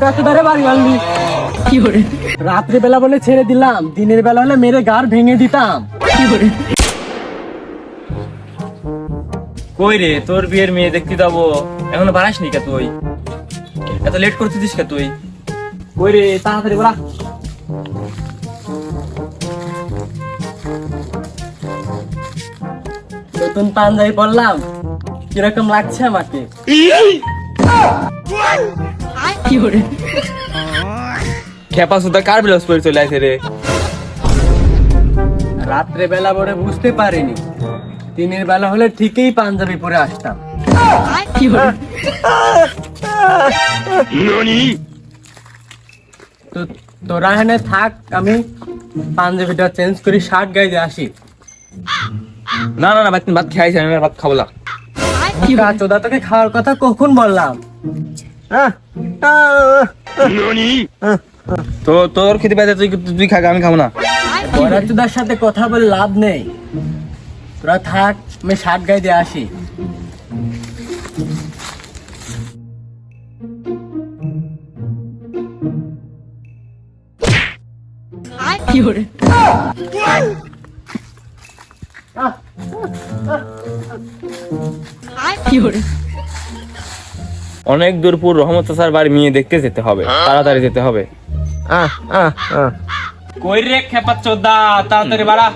ধরে বাড়ি মারলি কি hore রাত্রি বেলা বলে ছেড়ে দিলাম দিনের বেলা হলে মেরে গার ভেঙে দিতাম। কি hore কই রে তোর বিয়ের মেয়ে দেখতে যাব। এখনও বাড়াসনি কে তুই? এত লেট করতেছিস কে তুই? কই রে তাড়াতাড়ি বলা। নতুন পাঞ্জাবি পরলাম কীরকম লাগছে আমাকে? কি খেপা সুদা কার বিলাস করে চলে আসে রে? রাত্রে বেলা বলে বুঝতে পারিনি। দিনের বেলা হলে ঠিকই পাঞ্জাবি পরে আসতাম। কি hore? তো তোরা এখানে থাক আমি পাঞ্জাবিটা চেঞ্জ করি শার্ট গাইতে আসি। না না না ভাত ভাত খাইছি আমি ভাত খাব না। তোকে খাওয়ার কথা কখন বললাম? তো তোর খেতে পাইতে তুই তুই খাগা আমি খাব না। বড়া চোদার সাথে কথা বলে লাভ নেই। তোরা থাক আমি শার্ট গাইতে আসি। কি hore কি hore অনেক দূর পুর রহমত স্যার বাড়ি মেয়ে দেখতে যেতে হবে তাড়াতাড়ি যেতে হবে। কই রে খেপা চোদা তাড়াতাড়ি বাড়া।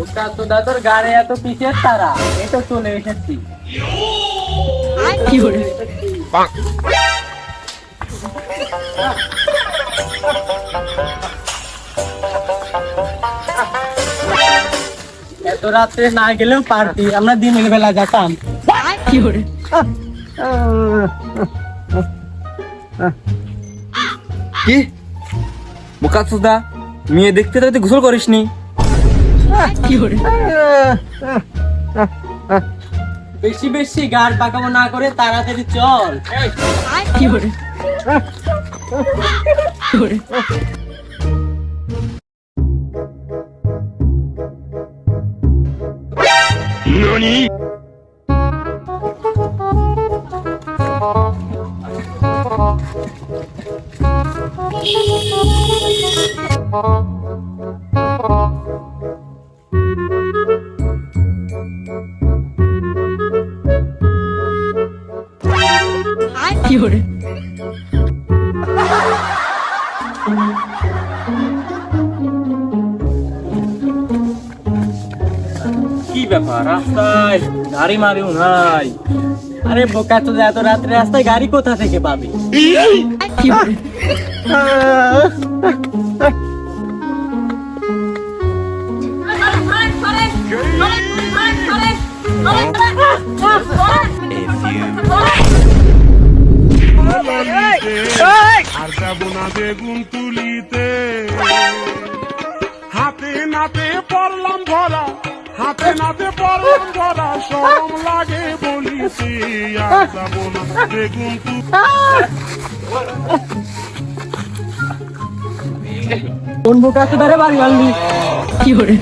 ওটা চোদা তোর গাড়ি এত পিছের তারা এই তো চলে এসেছি। কি এত রাত্রে না গেলেও পারতি আমরা দিনের বেলা যেতাম। কি hore কি? বোকা চোদা মেয়ে দেখতে তো তুই গোসল করিসনি? কি hore বেশি বেশি গাড় পাকাবো না করে তাড়াতাড়ি চল। কি hore কি hore কি কি ব্যাপার? রাস্তায় গাড়ি মারিও নাই। আরে বোকা তো এত রাত্রে রাস্তায় গাড়ি কোথা থেকে পাবি? হাতে নাতে পড়লাম ধরা হাতে নাতে পড়লাম ধরা সরম লাগে বলিতে আর যাব না বেগুন তু। কোন বোকা ধরে বাড়ি মারলি কি hore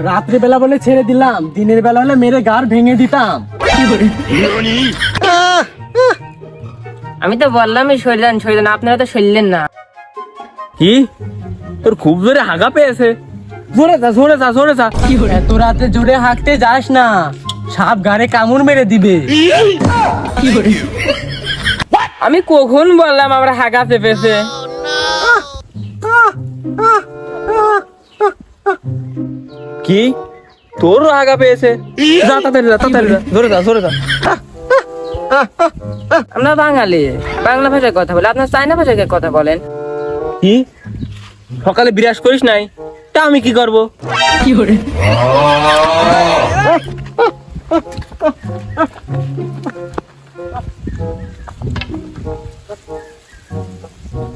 রাত্রি বেলা বলে ছেড়ে দিলাম দিনের বেলা হলে মেরে গার ভেঙে দিতাম। কি আমি তো বললামই সরিলেন সরিলেন আপনারা তো সরলেন না। কি? তোর খুব জোরে হাগা পেয়েছে। জোরে যা জোরে যা জোরে যা। এত রাতে জোরে হাঁকতে যাস না। সাপ গাড়ে কামড় মেরে দিবে। আমি কখন বললাম আমরা হাগা চেপেছে? কি? তোর হাগা পেয়েছে? যা যা, তাড়াতাড়ি যা আমরা বাঙালি। বাংলা ভাষায় কথা বলি। আপনার চাইনা ভাষায় কথা বলেন। কি? সকালে বিরাজ করিস নাই? তা আমি কি করব? কি hore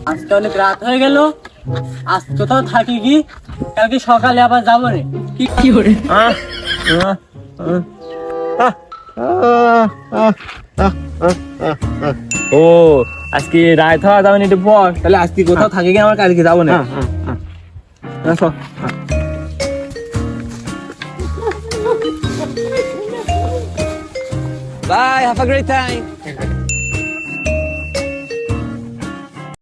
আজকে অনেক রাত হয়ে গেল। আজ কোথাও থাকি কি? কালকে সকালে আবার যাব রে। কি কি hore আহ, আহ, আহ। ও আজকে রায় থাকা যাবে না একটু পর তাহলে আজকে কোথাও থাকে কি আমার কালকে যাব না আসো। Bye. Have a great time.